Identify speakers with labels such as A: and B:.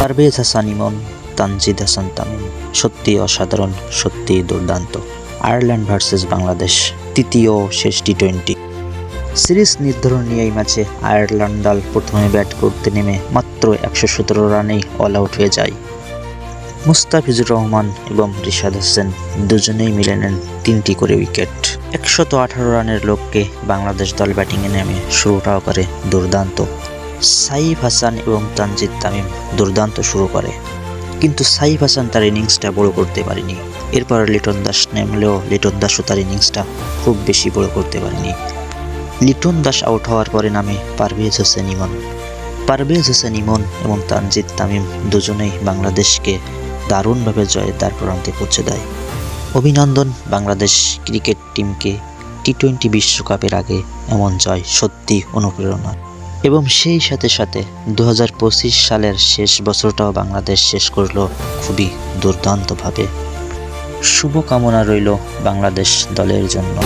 A: পারভেজ হাসান ইমন, তানজিদ হাসান তামিম, সত্যি অসাধারণ, সত্যি দুর্দান্ত। আয়ারল্যান্ড ভার্সেস বাংলাদেশ, তৃতীয় শেষ টি টোয়েন্টি সিরিজ নির্ধারণ নিয়ে এই ম্যাচে আয়ারল্যান্ড দল প্রথমে ব্যাট করতে নেমে মাত্র একশো সতেরো রানেই অল আউট হয়ে যায়। মুস্তাফিজুর রহমান এবং রিশাদ হোসেন দুজনেই মিলে নেন তিনটি করে উইকেট। একশত আঠারো রানের লক্ষ্যে বাংলাদেশ দল ব্যাটিংয়ে নেমে শুরুটাও করে দুর্দান্ত। সাইফ হাসান এবং তানজিদ তামিম দুর্দান্ত শুরু করে। কিন্তু সাইফ হাসান তার ইনিংসটা বড় করতে পারেনি। এরপর লিটন দাস নেমলেও লিটন দাসও তার ইনিংসটা খুব বেশি বড় করতে পারেনি। লিটন দাস আউট হওয়ার পরে নামে পারভেজ হোসেন ইমন। পারভেজ হোসেন ইমন এবং তানজিদ তামিম দুজনেই বাংলাদেশকে দারুণভাবে জয়ের দ্বার প্রান্তে পৌঁছে দেয়। অভিনন্দন বাংলাদেশ ক্রিকেট টিমকে টি টোয়েন্টি বিশ্বকাপের আগে এমন জয় সত্যি অনুপ্রেরণা। এবং সেই সাথে সাথে দু হাজার পঁচিশ সালের শেষ বছরটাও বাংলাদেশ শেষ করল খুবই দুর্দান্তভাবে। শুভকামনা রইল বাংলাদেশ দলের জন্য।